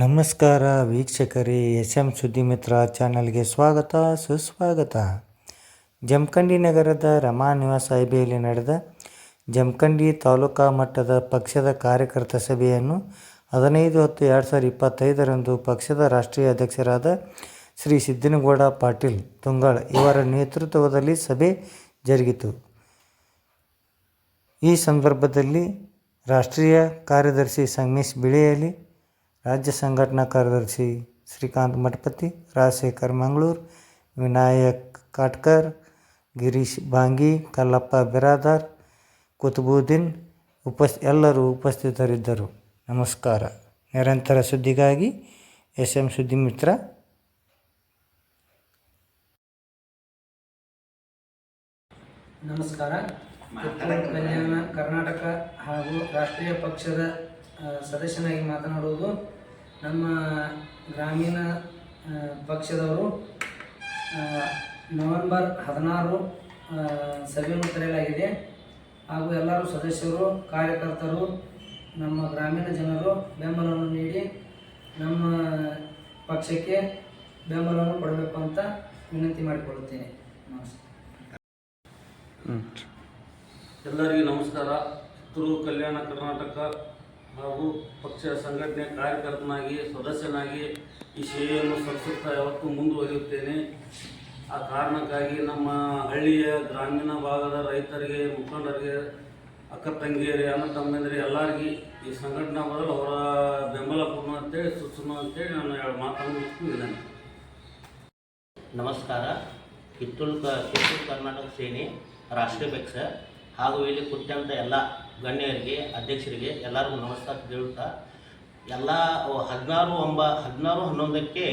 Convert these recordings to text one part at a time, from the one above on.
ನಮಸ್ಕಾರ ವೀಕ್ಷಕರೇ S M ಸುದ್ದಿಮಿತ್ರ ಚಾನಲ್ಗೆ ಸ್ವಾಗತ, ಸುಸ್ವಾಗತ. ಜಮಖಂಡಿ ನಗರದ ರಮಾ ನಿವಾಸ ಸಭೆಯಲ್ಲಿ ನಡೆದ ಜಮಖಂಡಿ ತಾಲೂಕಾ ಮಟ್ಟದ ಪಕ್ಷದ ಕಾರ್ಯಕರ್ತ ಸಭೆಯನ್ನು ಹದಿನೈದು ಹತ್ತು ಎರಡು ಸಾವಿರದ ಇಪ್ಪತ್ತೈದರಂದು ಪಕ್ಷದ ರಾಷ್ಟ್ರೀಯ ಅಧ್ಯಕ್ಷರಾದ ಶ್ರೀ ಸಿದ್ದನಗೌಡ ಪಾಟೀಲ್ ತುಂಗಾಳ್ ಇವರ ನೇತೃತ್ವದಲ್ಲಿ ಸಭೆ ಜರುಗಿತು. ಈ ಸಂದರ್ಭದಲ್ಲಿ ರಾಷ್ಟ್ರೀಯ ಕಾರ್ಯದರ್ಶಿ ಸಂಗಮೇಶ್ ಬಿಳಿಯಲಿ ರಾಜ್ಯ ಸಂಘಟನಾ ಕಾರ್ಯದರ್ಶಿ ಶ್ರೀಕಾಂತ್ ಮಠಪತಿ, ರಾಜಶೇಖರ್ ಮಂಗಳೂರು, ವಿನಾಯಕ್ ಕಾಟ್ಕರ್, ಗಿರೀಶ್ ಬಾಂಗಿ, ಕಲ್ಲಪ್ಪ ಬಿರಾದಾರ್, ಕುತುಬುದ್ದೀನ್ ಉಪಸ್, ಎಲ್ಲರೂ ಉಪಸ್ಥಿತರಿದ್ದರು. ನಮಸ್ಕಾರ. ನಿರಂತರ ಸುದ್ದಿಗಾಗಿ ಎಸ್ ಎಂ ಸುದ್ದಿ ಮಿತ್ರ. ನಮಸ್ಕಾರ. ಕಲ್ಯಾಣ ಕರ್ನಾಟಕ ಹಾಗೂ ರಾಷ್ಟ್ರೀಯ ಪಕ್ಷದ ಸದಸ್ಯನಾಗಿ ಮಾತನಾಡುವುದು ನಮ್ಮ ಗ್ರಾಮೀಣ ಪಕ್ಷದವರು ನವೆಂಬರ್ ಹದಿನಾರು ಸಭೆಯನ್ನು ಕರೆಯಲಾಗಿದೆ. ಹಾಗೂ ಎಲ್ಲರೂ ಸದಸ್ಯರು, ಕಾರ್ಯಕರ್ತರು, ನಮ್ಮ ಗ್ರಾಮೀಣ ಜನರು ಬೆಂಬಲವನ್ನು ನೀಡಿ ನಮ್ಮ ಪಕ್ಷಕ್ಕೆ ಬೆಂಬಲವನ್ನು ಕೊಡಬೇಕು ಅಂತ ವಿನಂತಿ ಮಾಡಿಕೊಳ್ಳುತ್ತೇನೆ. ಎಲ್ಲರಿಗೂ ನಮಸ್ಕಾರ. ಕಿತ್ತೂರು ಕಲ್ಯಾಣ ಕರ್ನಾಟಕ ಹಾಗೂ ಪಕ್ಷ ಸಂಘಟನೆ ಕಾರ್ಯಕರ್ತನಾಗಿ, ಸದಸ್ಯನಾಗಿ ಈ ಸೇವೆಯನ್ನು ಸಲ್ಲಿಸುತ್ತಾ ಯಾವತ್ತೂ ಮುಂದುವರಿಯುತ್ತೇನೆ. ಆ ಕಾರಣಕ್ಕಾಗಿ ನಮ್ಮ ಹಳ್ಳಿಯ ಗ್ರಾಮೀಣ ಭಾಗದ ರೈತರಿಗೆ, ಮುಖಂಡರಿಗೆ ಅಕ್ಕ ತಂಗಿಯರಿಗೆ ಅಣ್ಣ ತಮ್ಮಂದಿರಿ ಎಲ್ಲರಿಗೆ ಈ ಸಂಘಟನಾ ಬದಲು ಅವರ ಬೆಂಬಲ ಕೊಡೋಣ ಅಂತೇಳಿ ಸುಸುಮ ಅಂತೇಳಿ ನಾನು ಎರಡು ಮಾತನ್ನು ಇದ್ದೇನೆ ನಮಸ್ಕಾರ. ಕಿತ್ತೂರು ಕಿತ್ತೂರು ಕರ್ನಾಟಕ ಸೇನೆ ರಾಷ್ಟ್ರೀಯ ಪಕ್ಷ ಹಾಗೂ ಇಲ್ಲಿ ಕುಟ್ಟಂಥ ಎಲ್ಲ ಗಣ್ಯರಿಗೆ, ಅಧ್ಯಕ್ಷರಿಗೆ ಎಲ್ಲರಿಗೂ ನಮಸ್ಕಾರ ಹೇಳುತ್ತಾ ಎಲ್ಲ ಹದಿನಾರು ಒಂಬ, ಹದಿನಾರು ಹನ್ನೊಂದಕ್ಕೆ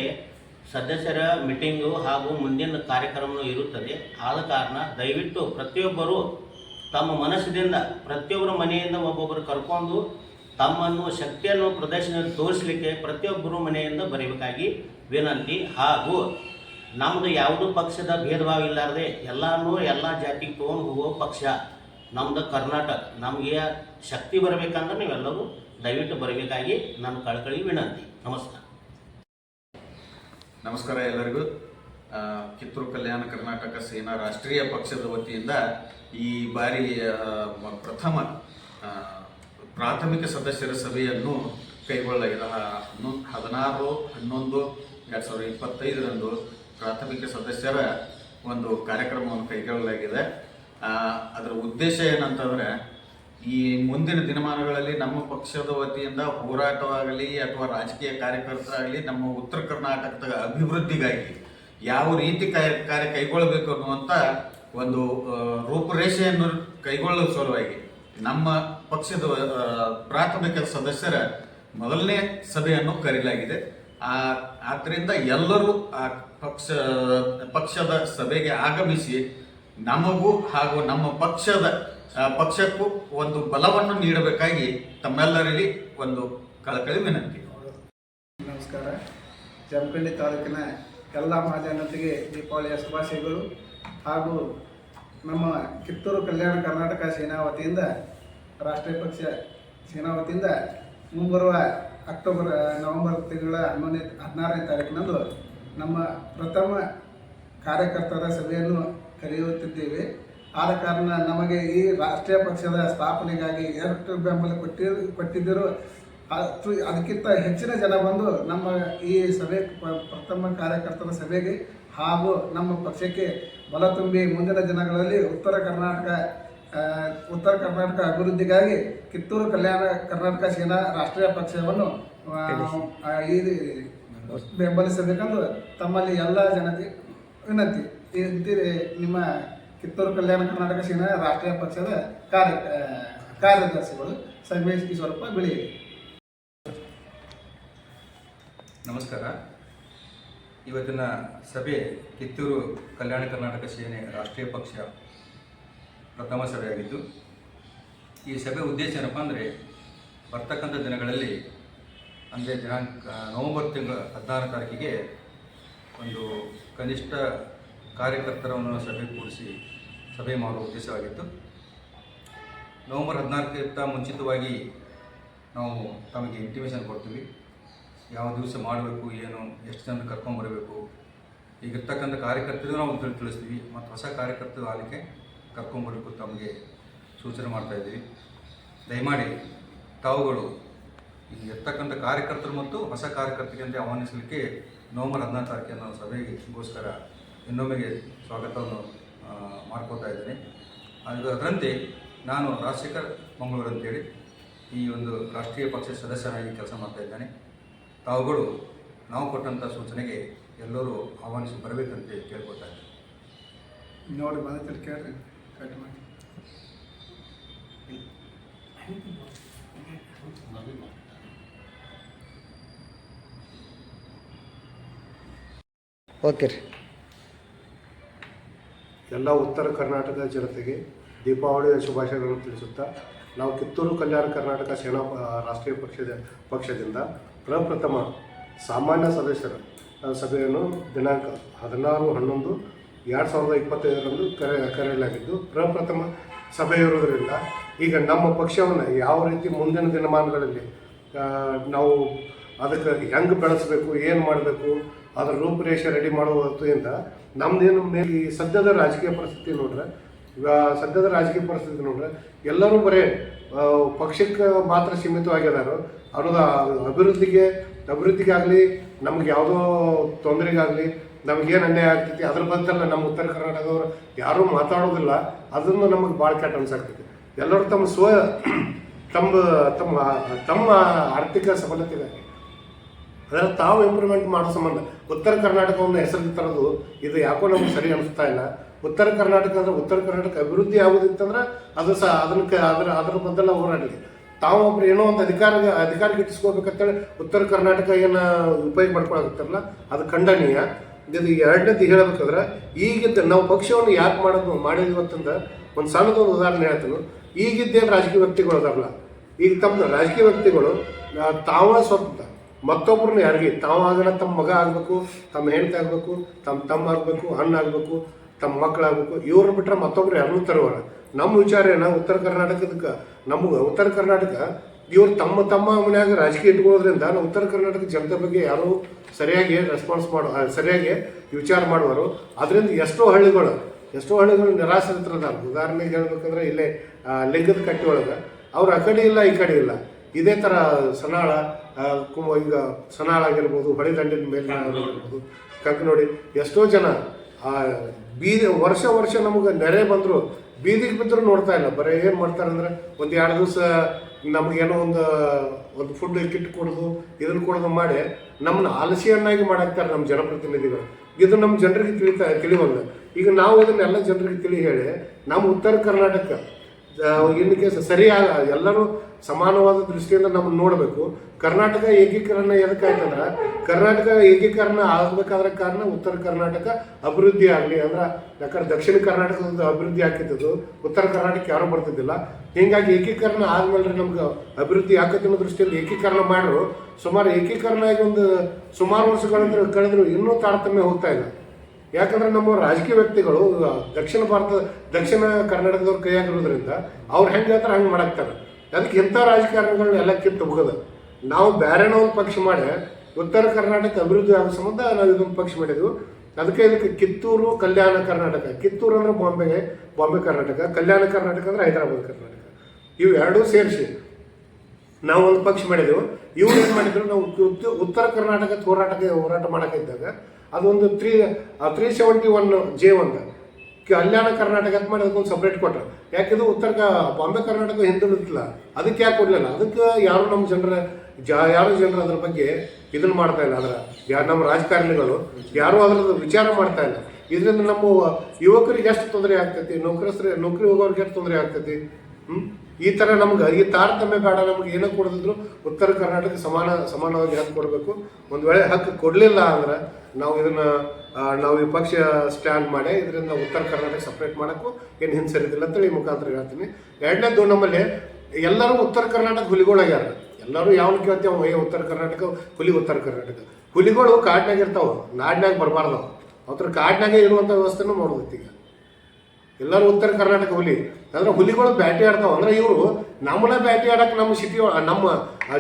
ಸದಸ್ಯರ ಮೀಟಿಂಗು ಹಾಗೂ ಮುಂದಿನ ಕಾರ್ಯಕ್ರಮ ಇರುತ್ತದೆ. ಆದ ಕಾರಣ ದಯವಿಟ್ಟು ಪ್ರತಿಯೊಬ್ಬರು ತಮ್ಮ ಮನಸ್ಸಿನಿಂದ, ಪ್ರತಿಯೊಬ್ಬರ ಮನೆಯಿಂದ ಒಬ್ಬೊಬ್ಬರು ಕರ್ಕೊಂಡು ತಮ್ಮನ್ನು, ಶಕ್ತಿಯನ್ನು ಪ್ರದರ್ಶನ ತೋರಿಸಲಿಕ್ಕೆ ಪ್ರತಿಯೊಬ್ಬರು ಮನೆಯಿಂದ ಬರಬೇಕಾಗಿ ವಿನಂತಿ. ಹಾಗೂ ನಮ್ಮದು ಯಾವುದೂ ಪಕ್ಷದ ಭೇದ ಭಾವ ಇಲ್ಲಾರದೆ ಎಲ್ಲನೂ ಎಲ್ಲ ಜಾತಿಗೆ ತೊಗೊಂಡು ಹೋಗೋ ಪಕ್ಷ. ನಮ್ಮದು ಕರ್ನಾಟಕ, ನಮಗೆ ಶಕ್ತಿ ಬರಬೇಕಂದ್ರೆ ನೀವೆಲ್ಲರೂ ದಯವಿಟ್ಟು ಬರಬೇಕಾಗಿ ನಾನು ಕಳ್ಕಳಿ ವಿನಂತಿ. ನಮಸ್ಕಾರ. ನಮಸ್ಕಾರ ಎಲ್ಲರಿಗೂ. ಕಿತ್ತೂರು ಕಲ್ಯಾಣ ಕರ್ನಾಟಕ ಸೇನಾ ರಾಷ್ಟ್ರೀಯ ಪಕ್ಷದ ವತಿಯಿಂದ ಈ ಬಾರಿ ಪ್ರಥಮ ಪ್ರಾಥಮಿಕ ಸದಸ್ಯರ ಸಭೆಯನ್ನು ಕೈಗೊಳ್ಳಲಾಗಿದೆ ಹನ್ನೊಂದು ಹದಿನಾರು, ಹನ್ನೊಂದು, ಎರಡು ಸಾವಿರದ ಇಪ್ಪತ್ತೈದರಂದು ಪ್ರಾಥಮಿಕ ಸದಸ್ಯರ ಒಂದು ಕಾರ್ಯಕ್ರಮವನ್ನು ಕೈಗೊಳ್ಳಲಾಗಿದೆ. ಅದರ ಉದ್ದೇಶ ಏನಂತಂದ್ರೆ, ಈ ಮುಂದಿನ ದಿನಮಾನಗಳಲ್ಲಿ ನಮ್ಮ ಪಕ್ಷದ ವತಿಯಿಂದ ಹೋರಾಟವಾಗಲಿ ಅಥವಾ ರಾಜಕೀಯ ಕಾರ್ಯಕರ್ತರಾಗಲಿ ನಮ್ಮ ಉತ್ತರ ಕರ್ನಾಟಕದ ಅಭಿವೃದ್ಧಿಗಾಗಿ ಯಾವ ರೀತಿ ಕಾರ್ಯ ಕಾರ್ಯ ಕೈಗೊಳ್ಳಬೇಕು ಅನ್ನುವಂಥ ಒಂದು ರೂಪುರೇಷೆಯನ್ನು ಕೈಗೊಳ್ಳುವ ಸಲುವಾಗಿ ನಮ್ಮ ಪಕ್ಷದ ಪ್ರಾಥಮಿಕ ಸದಸ್ಯರ ಮೊದಲನೇ ಸಭೆಯನ್ನು ಕರೆಯಲಾಗಿದೆ. ಆ ಆದ್ದರಿಂದ ಎಲ್ಲರೂ ಆ ಪಕ್ಷ, ಪಕ್ಷದ ಸಭೆಗೆ ಆಗಮಿಸಿ ನಮಗೂ ಹಾಗೂ ನಮ್ಮ ಪಕ್ಷದ ಪಕ್ಷಕ್ಕೂ ಒಂದು ಬಲವನ್ನು ನೀಡಬೇಕಾಗಿ ತಮ್ಮೆಲ್ಲರಲ್ಲಿ ಒಂದು ಕಳಕಳಿ ವಿನಂತಿ. ನಮಸ್ಕಾರ. ಜಮಖಂಡಿ ತಾಲೂಕಿನ ಎಲ್ಲ ಮಹಾಜನತೆಗೆ ದೀಪಾವಳಿಯ ಶುಭಾಶಯಗಳು ಹಾಗೂ ನಮ್ಮ ಕಿತ್ತೂರು ಕಲ್ಯಾಣ ಕರ್ನಾಟಕ ಸೇನಾ ವತಿಯಿಂದ ರಾಷ್ಟ್ರೀಯ ಪಕ್ಷ ಸೇನಾ ವತಿಯಿಂದ ಮುಂಬರುವ ಅಕ್ಟೋಬರ್, ನವೆಂಬರ್ ತಿಂಗಳ ಹನ್ನೊಂದನೇ, ಹದಿನಾರನೇ ತಾರೀಕಿನಂದು ನಮ್ಮ ಪ್ರಥಮ ಕಾರ್ಯಕರ್ತರ ಸಭೆಯನ್ನು ಕರೆಯುತ್ತಿದ್ದೇವೆ. ಆದ ಕಾರಣ ನಮಗೆ ಈ ರಾಷ್ಟ್ರೀಯ ಪಕ್ಷದ ಸ್ಥಾಪನೆಗಾಗಿ ಎಷ್ಟು ಬೆಂಬಲ ಕೊಟ್ಟಿ, ಕೊಟ್ಟಿದ್ದರೂ. ಅಷ್ಟು, ಅದಕ್ಕಿಂತ ಹೆಚ್ಚಿನ ಜನ ಬಂದು ನಮ್ಮ ಈ ಸಭೆ ಪ್ರಥಮ ಕಾರ್ಯಕರ್ತರ ಸಭೆಗೆ ಹಾಗೂ ನಮ್ಮ ಪಕ್ಷಕ್ಕೆ ಬಲ ತುಂಬಿ ಮುಂದಿನ ದಿನಗಳಲ್ಲಿ ಉತ್ತರ ಕರ್ನಾಟಕ ಉತ್ತರ ಕರ್ನಾಟಕ ಅಭಿವೃದ್ಧಿಗಾಗಿ ಕಿತ್ತೂರು ಕಲ್ಯಾಣ ಕರ್ನಾಟಕ ಸೇನಾ ರಾಷ್ಟ್ರೀಯ ಪಕ್ಷವನ್ನು ಈ, ಬೆಂಬಲಿಸಬೇಕೆಂದು ತಮ್ಮಲ್ಲಿ ಎಲ್ಲ ಜನತೆ ವಿನಂತಿ. ಇಂತಿದೆ ನಿಮ್ಮ ಕಿತ್ತೂರು ಕಲ್ಯಾಣ ಕರ್ನಾಟಕ ಸೇನಾ ರಾಷ್ಟ್ರೀಯ ಪಕ್ಷದ ಕಾರ್ಯ ಕಾರ್ಯದರ್ಶಿಗಳು ಸಂಗಮೇಶ್ ಈಶ್ವರಪ್ಪ ಬಿಳಿ ನಮಸ್ಕಾರ. ಇವತ್ತಿನ ಸಭೆ ಕಿತ್ತೂರು ಕಲ್ಯಾಣ ಕರ್ನಾಟಕ ಸೇನೆ ರಾಷ್ಟ್ರೀಯ ಪಕ್ಷ ಪ್ರಥಮ ಸಭೆಯಾಗಿದ್ದು, ಈ ಸಭೆ ಉದ್ದೇಶ ಏನಪ್ಪ ಅಂದರೆ ಬರ್ತಕ್ಕಂಥ ದಿನಗಳಲ್ಲಿ, ಅಂದರೆ ದಿನಾಂಕ, ನವೆಂಬರ್ ತಿಂಗಳ ಹದಿನಾರು ತಾರೀಕಿಗೆ ಒಂದು ಕನಿಷ್ಠ ಕಾರ್ಯಕರ್ತರನ್ನು ಸಭೆ ಕೂಡಿಸಿ ಸಭೆ ಮಾಡುವ ಉದ್ದೇಶವಾಗಿತ್ತು ನವೆಂಬರ್ ಹದಿನಾಲ್ಕಕ್ಕಿಂತ ಮುಂಚಿತವಾಗಿ ನಾವು ತಮಗೆ ಇಂಟಿಮೇಷನ್ ಕೊಡ್ತೀವಿ. ಯಾವ ದಿವಸ ಮಾಡಬೇಕು, ಏನು, ಎಷ್ಟು ಜನ ಕರ್ಕೊಂಬರಬೇಕು ಈಗಿರ್ತಕ್ಕಂಥ ಕಾರ್ಯಕರ್ತರು ನಾವು ತಿಳಿ ತಿಳಿಸ್ತೀವಿ. ಮತ್ತು ಹೊಸ ಕಾರ್ಯಕರ್ತರು ಅಲ್ಲಿಗೆ ಕರ್ಕೊಂಬರಬೇಕು ತಮಗೆ ಸೂಚನೆ ಮಾಡ್ತಾ ಇದ್ದೀವಿ. ದಯಮಾಡಿ ತಾವುಗಳು ಈಗ ಇರ್ತಕ್ಕಂಥ ಕಾರ್ಯಕರ್ತರು ಮತ್ತು ಹೊಸ ಕಾರ್ಯಕರ್ತರಿಗೆ ಆಹ್ವಾನಿಸಲಿಕ್ಕೆ ನವೆಂಬರ್ ಹದಿನಾರು ತಾರೀಕಿನ ಸಭೆಗೋಸ್ಕರ ಇನ್ನೊಮ್ಮೆಗೆ ಸ್ವಾಗತವನ್ನು ಮಾಡ್ಕೋತಾ ಇದ್ದೇನೆ. ಅದು ಅದರಂತೆ ನಾನು ರಾಜಶೇಖರ್ ಮಂಗಳೂರು ಅಂತೇಳಿ ಈ ಒಂದು ರಾಷ್ಟ್ರೀಯ ಪಕ್ಷದ ಸದಸ್ಯನಾಗಿ ಕೆಲಸ ಮಾಡ್ತಾ ಇದ್ದೇನೆ. ತಾವುಗಳು ನಾವು ಕೊಟ್ಟಂಥ ಸೂಚನೆಗೆ ಎಲ್ಲರೂ ಆಹ್ವಾನಿಸಿ ಬರಬೇಕಂತ ಕೇಳ್ಕೊತಾ ಇದ್ದೀನಿ. ನೋಡಿ ಬಂದ ಕೇಳ್ರಿ ಕಟ್ ಮಾಡಿ. ಓಕೆ ರೀ. ಎಲ್ಲ ಉತ್ತರ ಕರ್ನಾಟಕ ಜನತೆಗೆ ದೀಪಾವಳಿಯ ಶುಭಾಶಯಗಳನ್ನು ತಿಳಿಸುತ್ತಾ, ನಾವು ಕಿತ್ತೂರು, ಕಲ್ಯಾಣ ಕರ್ನಾಟಕ ಸೇನಾ ರಾಷ್ಟ್ರೀಯ ಪಕ್ಷದ, ಪಕ್ಷದಿಂದ ಪ್ರಪ್ರಥಮ ಸಾಮಾನ್ಯ ಸದಸ್ಯರ ಸಭೆಯನ್ನು ದಿನಾಂಕ ಹದಿನಾರು, ಹನ್ನೊಂದು, ಎರಡು ಸಾವಿರದ ಇಪ್ಪತ್ತೈದರಂದು ಕರೆ, ಕರೆಯಲಾಗಿದ್ದು, ಪ್ರಪ್ರಥಮ ಸಭೆ ಇರೋದರಿಂದ ಈಗ ನಮ್ಮ ಪಕ್ಷವನ್ನು ಯಾವ ರೀತಿ ಮುಂದಿನ ದಿನಮಾನಗಳಲ್ಲಿ ನಾವು ಅದಕ್ಕೆ ಹೆಂಗೆ ಬೆಳೆಸಬೇಕು, ಏನು ಮಾಡಬೇಕು, ಅದರ ರೂಪುರೇಷೆ ರೆಡಿ ಮಾಡುವ ಹೊತ್ತಿಂದ ನಮ್ದೇನು ಮೇಲೆ ಈ ಸದ್ಯದ ರಾಜಕೀಯ ಪರಿಸ್ಥಿತಿ ನೋಡ್ರೆ ಸದ್ಯದ ರಾಜಕೀಯ ಪರಿಸ್ಥಿತಿ ನೋಡ್ರೆ, ಎಲ್ಲರೂ ಬರೀ ಪಕ್ಷಕ್ಕೆ ಮಾತ್ರ ಸೀಮಿತವಾಗಿದ್ದಾರೆ ಅನ್ನೋದು ಅಭಿವೃದ್ಧಿಗೆ ಅಭಿವೃದ್ಧಿಗಾಗಲಿ ನಮ್ಗೆ ಯಾವುದೋ ತೊಂದರೆಗಾಗಲಿ ನಮಗೇನು ಅನ್ಯಾಯ ಆಗ್ತೈತಿ, ಅದ್ರ ಬದಲೆಲ್ಲ ನಮ್ಮ ಉತ್ತರ ಕರ್ನಾಟಕದವರು ಯಾರೂ ಮಾತಾಡೋದಿಲ್ಲ, ಅದನ್ನು ನಮಗೆ ಭಾಳ ಕೆಟ್ಟ ಅನ್ಸಾಗ್ತೈತಿ ಎಲ್ಲರೂ ತಮ್ಮ ಸ್ವ, ತಮ್ಮ ತಮ್ಮ ತಮ್ಮ ಆರ್ಥಿಕ ಸಫಲತೆಗಾಗಿ ಅದರ ತಾವು ಇಂಪ್ರೂವ್ಮೆಂಟ್ ಮಾಡೋ ಸಂಬಂಧ. ಉತ್ತರ ಕರ್ನಾಟಕವನ್ನು ಹೆಸರು ತರೋದು ಇದು ಯಾಕೋ ನಮ್ಗೆ ಸರಿ ಅನಿಸ್ತಾ ಇಲ್ಲ. ಉತ್ತರ ಕರ್ನಾಟಕ ಅಂದ್ರೆ ಉತ್ತರ ಕರ್ನಾಟಕ ಅಭಿವೃದ್ಧಿ ಆಗುದಿತ್ತಂದ್ರೆ ಅದು ಸಹ ಅದನ್ನ ಕ- ಅದರ ಅದರ ಬದಲ ಹೋರಾಡಲಿ ತಾವು ಒಬ್ರು ಏನೋ ಒಂದು ಅಧಿಕಾರ ಅಧಿಕಾರ ಗಿಟ್ಟಿಸ್ಕೋಬೇಕಂತೇಳಿ ಉತ್ತರ ಕರ್ನಾಟಕ ಏನು ಉಪಯೋಗ ಮಾಡ್ಕೊಳಕತ್ತಾರಲ್ಲ, ಅದು ಖಂಡನೀಯ. ಇದು ಎರಡನೇದು ಹೇಳಬೇಕಂದ್ರೆ, ಈಗಿದ್ದ ನಾವು ಪಕ್ಷವನ್ನು ಯಾಕೆ ಮಾಡೋದು ಮಾಡಿದ್ವಿ ಅಂತಂದ್ರೆ ಒಂದು ಸಣ್ಣದೊಂದು ಉದಾಹರಣೆ ಹೇಳ್ತೀನಿ. ಈಗಿದ್ದೇನು ರಾಜಕೀಯ ವ್ಯಕ್ತಿಗಳು ಅದಾರಲ್ಲ, ಈಗ ತಮ್ಮ ರಾಜಕೀಯ ವ್ಯಕ್ತಿಗಳು ತಾವ ಸ್ವಂತ ಮತ್ತೊಬ್ಬರನ್ನ ಯಾರಿಗೆ ತಾವಾಗಣ ತಮ್ಮ ಮಗ ಆಗಬೇಕು ತಮ್ಮ ಹೆಂಡತಿ ಆಗಬೇಕು ತಮ್ಮ ತಮ್ಮ ಆಗಬೇಕು, ಅಣ್ಣ ಆಗಬೇಕು ತಮ್ಮ ಮಕ್ಕಳಾಗಬೇಕು ಇವ್ರನ್ನ ಬಿಟ್ರೆ ಮತ್ತೊಬ್ರು ಯಾರನ್ನೂ ತರುವಲ್ಲ. ನಮ್ಮ ವಿಚಾರ ಏನ ಉತ್ತರ ಕರ್ನಾಟಕದಕ್ಕೆ. ನಮಗೆ ಉತ್ತರ ಕರ್ನಾಟಕ, ಇವ್ರು ತಮ್ಮ ತಮ್ಮ ಮನೆಯಾಗ ರಾಜಕೀಯ ಇಟ್ಕೊಳ್ಳೋದ್ರಿಂದ ನಾವು ಉತ್ತರ ಕರ್ನಾಟಕ ಜನತೆ ಬಗ್ಗೆ ಯಾರೂ ಸರಿಯಾಗಿ ರೆಸ್ಪಾನ್ಸ್ ಮಾಡೋ ಸರಿಯಾಗಿ ವಿಚಾರ ಮಾಡುವರು ಅದರಿಂದ ಎಷ್ಟೋ ಹಳ್ಳಿಗಳು ಎಷ್ಟೋ ಹಳ್ಳಿಗಳು ನಿರಾಶ್ರಿತರದಾರ. ಉದಾಹರಣೆಗೆ ಹೇಳ್ಬೇಕಂದ್ರೆ ಇಲ್ಲೇ ಲಿಂಗದ ಕಟ್ಟಿ ಒಳಗೆ. ಅವ್ರು ಆ ಕಡೆ ಇಲ್ಲ, ಈ ಕಡೆ ಇಲ್ಲ. ಇದೇ ಥರ ಸನಾಳ ಈಗ ಸನಾಳಾಗಿರ್ಬೋದು ಹೊಳೆದಂಡಿನ ಮೇಲೆ ಆಗಿರ್ಬೋದು ನೋಡಿ, ಎಷ್ಟೋ ಜನ ಆ ಬೀದಿ, ವರ್ಷ ವರ್ಷ ನಮಗೆ ನೆರೆ ಬಂದರು, ಬೀದಿಗೆ ಬಿದ್ದರೂ ನೋಡ್ತಾ ಇಲ್ಲ. ಬರೀ ಏನು ಮಾಡ್ತಾರೆ ಅಂದ್ರೆ, ಒಂದು ಎರಡು ದಿವಸ ನಮಗೇನೋ ಒಂದು ಒಂದು ಫುಡ್ ಕಿಟ್ ಕೊಡೋದು ಇದನ್ನು ಕೊಡೋದು ಮಾಡಿ ನಮ್ಮನ್ನ ಆಲಸಿಯನ್ನಾಗಿ ಮಾಡಾಕ್ತಾರೆ ನಮ್ಮ ಜನಪ್ರತಿನಿಧಿಗಳು. ಇದು ನಮ್ಮ ಜನರಿಗೆ ತಿಳಿತಾ ತಿಳಿವಲ್ಲ ಈಗ ನಾವು ಅದನ್ನೆಲ್ಲ ಜನರಿಗೆ ತಿಳಿ ಹೇಳಿ, ನಮ್ಮ ಉತ್ತರ ಕರ್ನಾಟಕ ಇನ್ ಕೇಸ್ ಸರಿಯಾಗಿ ಎಲ್ಲರೂ ಸಮಾನವಾದ ದೃಷ್ಟಿಯಿಂದ ನಮ್ಮನ್ನು ನೋಡಬೇಕು. ಕರ್ನಾಟಕ ಏಕೀಕರಣ ಎದಕ್ಕಾಯ್ತಂದ್ರೆ ಕರ್ನಾಟಕ ಏಕೀಕರಣ ಆಗಬೇಕಾದ್ರ ಕಾರಣ ಉತ್ತರ ಕರ್ನಾಟಕ ಅಭಿವೃದ್ಧಿ ಆಗಲಿ. ಅಂದ್ರೆ ಯಾಕಂದ್ರೆ ದಕ್ಷಿಣ ಕರ್ನಾಟಕದ ಅಭಿವೃದ್ಧಿ ಆಗ್ತಿದ್ದು ಉತ್ತರ ಕರ್ನಾಟಕ ಯಾರು ಬರ್ತಿದ್ದಿಲ್ಲ. ಹೀಗಾಗಿ ಏಕೀಕರಣ ಆದ್ಮೇಲೆ ನಮ್ಗೆ ಅಭಿವೃದ್ಧಿ ಆಗತ್ತೆ ಅನ್ನೋ ದೃಷ್ಟಿಯಲ್ಲಿ ಏಕೀಕರಣ ಮಾಡಿದ್ರು ಸುಮಾರು ಏಕೀಕರಣ ಆಗಿ ಒಂದು ಸುಮಾರು ವರ್ಷಗಳಂದ್ರೆ ಕಳೆದ್ರು ಇನ್ನೂ ತಾರತಮ್ಯ ಹೋಗ್ತಾ ಇಲ್ಲ. ಯಾಕಂದ್ರೆ ನಮ್ಮ ರಾಜಕೀಯ ವ್ಯಕ್ತಿಗಳು ದಕ್ಷಿಣ ಭಾರತ, ದಕ್ಷಿಣ ಕರ್ನಾಟಕದವ್ರ ಕೈಯಾಗಿರೋದ್ರಿಂದ ಅವ್ರು ಹೆಂಗೆ ಹೇಳ್ತಾರೆ ಹಂಗೆ ಮಾಡಾಕ್ತಾರೆ. ಅದಕ್ಕೆ ಇಂಥ ರಾಜಕಾರಣಿಗಳನ್ನ ಎಲ್ಲ ಕಿತ್ತು ಹೋಗದ ನಾವು ಬೇರೆನೋ ಒಂದು ಪಕ್ಷ ಮಾಡಿ, ಉತ್ತರ ಕರ್ನಾಟಕ ಅಭಿವೃದ್ಧಿ ಆಗೋ ಸಂಬಂಧ ನಾವು ಇದೊಂದು ಪಕ್ಷ ಮಾಡಿದ್ವು. ಅದಕ್ಕೆ ಇದಕ್ಕೆ ಕಿತ್ತೂರು, ಕಲ್ಯಾಣ ಕರ್ನಾಟಕ. ಕಿತ್ತೂರು ಅಂದ್ರೆ ಬಾಂಬೆಗೆ, ಬಾಂಬೆ ಕರ್ನಾಟಕ, ಕಲ್ಯಾಣ ಕರ್ನಾಟಕ ಅಂದ್ರೆ ಹೈದರಾಬಾದ್ ಕರ್ನಾಟಕ. ಇವು ಎರಡೂ ಸೇರಿಸಿ ನಾವು ಒಂದು ಪಕ್ಷ ಮಾಡಿದೆವು. ಇವ್ರು ಏನು ಮಾಡಿದ್ರು, ನಾವು ಉತ್ತರ ಕರ್ನಾಟಕ ಹೋರಾಟಕ್ಕೆ, ಹೋರಾಟ ಮಾಡಕ್ಕಿದ್ದಾಗ ಅದೊಂದು three three seventy one J ಒಂದು. ಕಲ್ಯಾಣ ಕರ್ನಾಟಕ ಮಾಡಿ ಅದಕ್ಕೊಂದು ಸಪ್ರೇಟ್ ಕೊಟ್ಟರು ಯಾಕಿದು ಉತ್ತರ ಬಾಂಬೆ ಕರ್ನಾಟಕ ಹಿಂದುಳಿದಿಲ್ಲ ಅದಕ್ಕೆ ಯಾಕೆ ಕೊಡಲಿಲ್ಲ? ಅದಕ್ಕೆ ಯಾರು ನಮ್ಮ ಜನರ, ಜಾ, ಯಾರು ಜನರು ಅದ್ರ ಬಗ್ಗೆ ಇದನ್ನು ಮಾಡ್ತಾ ಇಲ್ಲ. ಅದರ ಯಾರು ನಮ್ಮ ರಾಜಕಾರಣಿಗಳು ಯಾರು ಅದ್ರದ್ದು ವಿಚಾರ ಮಾಡ್ತಾ ಇಲ್ಲ. ಇದರಿಂದ ನಮ್ಮ ಯುವಕರಿಗೆ ಎಷ್ಟು ತೊಂದರೆ ಆಗ್ತೈತಿ? ನೌಕರಸ್ರ, ನೌಕರಿ ಹೋಗೋರಿಗೆ ಎಷ್ಟು ತೊಂದರೆ ಆಗ್ತೈತಿ? ಹ್ಮ್? ಈ ಥರ ನಮ್ಗೆ, ಈ ತಾರತಮ್ಯ ಬೇಡ ನಮ್ಗೆ ಏನೋ ಕೊಡದಿದ್ರು ಉತ್ತರ ಕರ್ನಾಟಕ ಸಮಾನ, ಸಮಾನವಾಗಿ ಹಕ್ಕು ಕೊಡಬೇಕು. ಒಂದು ವೇಳೆ ಹಕ್ಕು ಕೊಡಲಿಲ್ಲ ಅಂದ್ರೆ ನಾವು ಇದನ್ನ ನಾವು ವಿಪಕ್ಷ ಪಕ್ಷ ಸ್ಟ್ಯಾಂಡ್ ಮಾಡಿ ಇದರಿಂದ ಉತ್ತರ ಕರ್ನಾಟಕ ಸಪ್ರೇಟ್ ಮಾಡೋಕ್ಕೂ ಏನು ಹಿಂಸರಿದಿಲ್ಲ ಅಂತೇಳಿ ಈ ಮುಖಾಂತರ ಹೇಳ್ತೀನಿ. ಎರಡನೇದು ನಮ್ಮಲ್ಲಿ ಎಲ್ಲರೂ ಉತ್ತರ ಕರ್ನಾಟಕ ಹುಲಿಗಳಾಗ್ಯಾರ ಎಲ್ಲರೂ ಯಾವನ್ ಕೇಳ್ತೇವೆ? ಏ ಉತ್ತರ ಕರ್ನಾಟಕ, ಹುಲಿ ಉತ್ತರ ಕರ್ನಾಟಕ. ಹುಲಿಗಳು ಕಾಡ್ನಾಗ ಇರ್ತಾವ ನಾಡ್ನಾಗ ಬರಬಾರ್ದು ಅವ್ರ ಕಾಡ್ನಾಗೆ ಇರುವಂಥ ವ್ಯವಸ್ಥೆನೂ ಮಾಡೋದೈತಿ ಈಗ. ಎಲ್ಲರೂ ಉತ್ತರ ಕರ್ನಾಟಕ ಹುಲಿ. ಅಂದ್ರೆ ಹುಲಿಗಳು ಬ್ಯಾಟಿ ಆಡ್ತಾವ. ಅಂದ್ರೆ ಇವರು ನಮ್ಮನ್ನ ಬ್ಯಾಟಿ ಆಡಕ್ಕೆ ನಮ್ಮ ಸಿಟಿ ನಮ್ಮ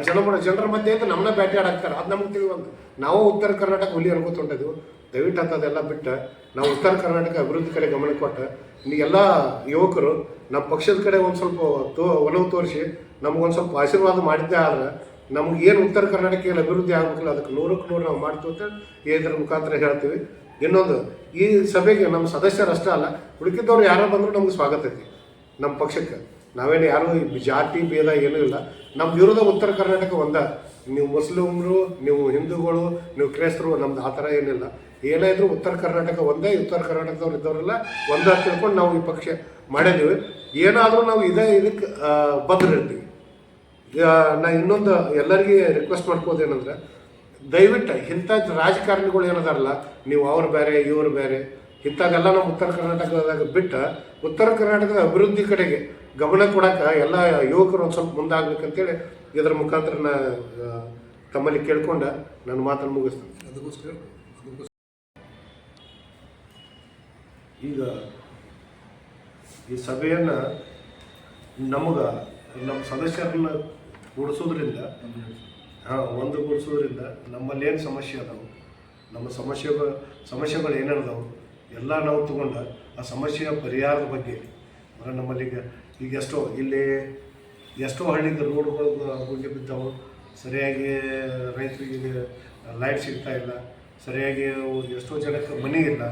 ಜನ ಜನರ ಮಧ್ಯೆ ಅಂತ ನಮ್ಮನ್ನ ಬ್ಯಾಟಿ ಆಡಾಕ್ತಾರೆ. ಅದು ನಮ್ಗೆ ತಿಳಿಯುವಂತ ನಾವು ಉತ್ತರ ಕರ್ನಾಟಕ ಹುಲಿ ಅನ್ಕೋತ ಹೊಂಟಿದ್ವು ದಯವಿಟ್ಟು ಅಂತದೆಲ್ಲ ಬಿಟ್ಟು. ನಾವು ಉತ್ತರ ಕರ್ನಾಟಕ ಅಭಿವೃದ್ಧಿ ಕಡೆ ಗಮನ ಕೊಟ್ಟು. ಎಲ್ಲ ಯುವಕರು ನಮ್ಮ ಪಕ್ಷದ ಕಡೆ ಒಂದು ಸ್ವಲ್ಪ ತೋ ಒಲವು ತೋರಿಸಿ. ನಮ್ಗೊಂದು ಸ್ವಲ್ಪ ಆಶೀರ್ವಾದ ಮಾಡಿದ್ದೆ ಆದ್ರೆ ನಮ್ಗೆ ಏನು ಉತ್ತರ ಕರ್ನಾಟಕ ಏನು ಅಭಿವೃದ್ಧಿ ಆಗ್ಬೇಕಲ್ಲ, ಅದಕ್ಕೆ ನೂರಕ್ಕೆ ನೂರು ನಾವು ಮಾಡ್ತೀವಿ ಅಂತ ಇದರ ಮುಖಾಂತರ ಹೇಳ್ತೀವಿ. ಇನ್ನೊಂದು, ಈ ಸಭೆಗೆ ನಮ್ಮ ಸದಸ್ಯರು ಅಷ್ಟೇ ಅಲ್ಲ ಉಳಿಕಿದ್ದವ್ರು ಯಾರೋ ಬಂದರೂ ನಮ್ಗೆ ಸ್ವಾಗತ ಐತಿ, ನಮ್ಮ ಪಕ್ಷಕ್ಕೆ. ನಾವೇನು ಯಾರು ಜಾತಿ ಭೇದ ಏನೂ ಇಲ್ಲ. ನಮ್ಮ ವಿರೋಧ ಉತ್ತರ ಕರ್ನಾಟಕ ಒಂದ. ನೀವು ಮುಸ್ಲಿಮರು, ನೀವು ಹಿಂದೂಗಳು, ನೀವು ಕ್ರೈಸ್ತರು, ನಮ್ದು ಆ ಥರ ಏನಿಲ್ಲ. ಏನೇ ಇದ್ರು ಉತ್ತರ ಕರ್ನಾಟಕ ಒಂದೇ, ಉತ್ತರ ಕರ್ನಾಟಕದವ್ರು ಇದ್ದವರೆಲ್ಲ, ಒಂದೇ ತಿಳ್ಕೊಂಡು ನಾವು ಈ ಪಕ್ಷ ಮಾಡಿದ್ದೀವಿ. ಏನಾದರೂ ನಾವು ಇದೇ ಇದಕ್ಕೆ ಬದ್ರಿರ್ತೀವಿ. ನಾ ಇನ್ನೊಂದು ಎಲ್ಲರಿಗೆ ರಿಕ್ವೆಸ್ಟ್ ಮಾಡ್ಕೋದೇನಂದ್ರೆ ದಯವಿಟ್ಟು ಇಂಥ ರಾಜಕಾರಣಿಗಳು ಏನದಾರಲ್ಲ ನೀವು ಅವ್ರು ಬೇರೆ ಇವ್ರು ಬೇರೆ ಇಂಥದ್ದೆಲ್ಲ ನಮ್ಮ ಉತ್ತರ ಕರ್ನಾಟಕದಾಗ ಬಿಟ್ಟು ಉತ್ತರ ಕರ್ನಾಟಕದ ಅಭಿವೃದ್ಧಿ ಕಡೆಗೆ ಗಮನ ಕೊಡೋಕೆ ಎಲ್ಲ ಯುವಕರು ಒಂದು ಸ್ವಲ್ಪ ಮುಂದಾಗಬೇಕಂತೇಳಿ ಇದರ ಮುಖಾಂತರ ನಾ ತಮ್ಮಲ್ಲಿ ಕೇಳ್ಕೊಂಡು ನನ್ನ ಮಾತನ್ನು ಮುಗಿಸ್ತೇನೆ. ಅದಕ್ಕೋಸ್ಕರ ಈಗ ಈ ಸಭೆಯನ್ನು ನಮಗ ನಮ್ಮ ಸದಸ್ಯರನ್ನ ಕೂಡಿಸೋದ್ರಿಂದ ಹಾಂ ನಮ್ಮಲ್ಲಿ ಏನು ಸಮಸ್ಯೆ ಅದಾವೆ? ನಮ್ಮ ಸಮಸ್ಯೆಗಳು ಸಮಸ್ಯೆಗಳು ಏನೇನದಾವು ಎಲ್ಲ ನಾವು ತಗೊಂಡ ಆ ಸಮಸ್ಯೆಯ ಪರಿಹಾರದ ಬಗ್ಗೆ. ಅಂದರೆ ನಮ್ಮಲ್ಲಿ ಈಗ ಈಗ ಎಷ್ಟೋ, ಇಲ್ಲಿ ಎಷ್ಟೋ ಹಳ್ಳಿದ ರೋಡ್ಗಳು ಗುಂಡಿ ಬಿದ್ದಾವೆ. ಸರಿಯಾಗಿ ರೈತರಿಗೆ ಲೈಟ್ ಸಿಗ್ತಾ ಇಲ್ಲ. ಸರಿಯಾಗಿ ಎಷ್ಟೋ ಜನಕ್ಕೆ ಮನೆ ಇಲ್ಲ.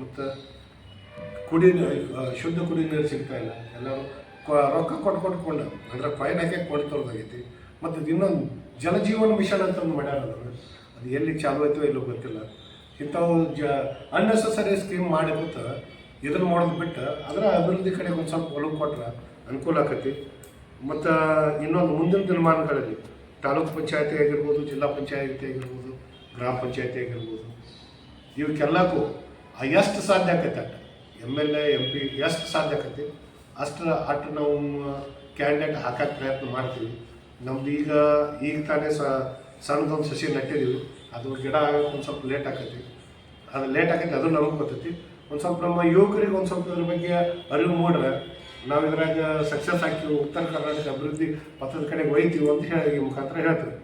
ಮತ್ತು ಕುಡಿ ಶುದ್ಧ ಕುಡಿ ನೀರು ಸಿಗ್ತಾ ಇಲ್ಲ. ಎಲ್ಲರೂ ರೊಕ್ಕ ಕೊಟ್ಟು ಕೊಟ್ಕೊಂಡು ಅಂದರೆ ಫೈನ್ ಹಾಕಿ ಕೊಡ್ತವ್ರದಾಗೈತಿ ಮತ್ತು ಇನ್ನೊಂದು ಜಲಜೀವನ ಮಿಷನ್ ಅಂತ ಒಂದು ಮಾಡ್ಯಾರ ಅದು ಎಲ್ಲಿ ಚಾಲು ಆಯ್ತೋ ಇಲ್ಲೋ ಗೊತ್ತಿಲ್ಲ. ಇಂಥವು ಜ ಅನ್ನೆಸಸರಿ ಸ್ಕೀಮ್ ಮಾಡಿ ಗೊತ್ತ ಇದನ್ನು ಮಾಡೋದು ಬಿಟ್ಟು ಅದರ ಅಭಿವೃದ್ಧಿ ಕಡೆಗೆ ಒಂದು ಸ್ವಲ್ಪ ಒಲವು ಕೊಟ್ರೆ ಅನುಕೂಲ ಆಕತಿ. ಮತ್ತು ಇನ್ನೊಂದು ಮುಂದಿನ ದಿನಮಾನಗಳಲ್ಲಿ ತಾಲೂಕು ಪಂಚಾಯತಿ ಆಗಿರ್ಬೋದು, ಜಿಲ್ಲಾ ಪಂಚಾಯತಿ ಆಗಿರ್ಬೋದು, ಗ್ರಾಮ ಪಂಚಾಯತಿ ಆಗಿರ್ಬೋದು ಇವಕ್ಕೆಲ್ಲಕ್ಕೂ ಎಷ್ಟು ಸಾಧ್ಯ ಆಕೈತೆ ಅಟ್ಟ? M L A M P ಎಷ್ಟು ಸಾಧ್ಯ ಆಕೈತಿ? ಅಷ್ಟು ಅಟ್ಟು ನಾವು ಕ್ಯಾಂಡಿಡೇಟ್ ಹಾಕಕ್ಕೆ ಪ್ರಯತ್ನ ಮಾಡ್ತೀವಿ. ನಮ್ದು ಈಗ ಈಗ ತಾನೇ ಸಣ್ಣದೊಂದು ಸಸಿ ನೆಟ್ಟಿದ್ದೀವಿ. ಅದು ಗಿಡ ಆಗೋಕೆ ಒಂದು ಸ್ವಲ್ಪ ಲೇಟ್ ಆಕೈತಿ. ಅದು ಲೇಟ್ ಆಕೈತಿ, ಅದು ನಮಗೆ ಗೊತ್ತೈತಿ ಒಂದು ಸ್ವಲ್ಪ ನಮ್ಮ ಯುವಕರಿಗೆ ಒಂದು ಸ್ವಲ್ಪ ಇದ್ರ ಬಗ್ಗೆ ಅರಿವು ಮೂಡ್ರೆ, ನಾವು ಇದ್ರಾಗ ಸಕ್ಸಸ್ ಆಗ್ತೀವಿ, ಉತ್ತರ ಕರ್ನಾಟಕ ಅಭಿವೃದ್ಧಿ ಪಥದ ಕಡೆಗೆ ಒಯ್ತೀವಿ ಅಂತ ಹೇಳಿ ಮುಖಾಂತರ ಹೇಳ್ತೀವಿ.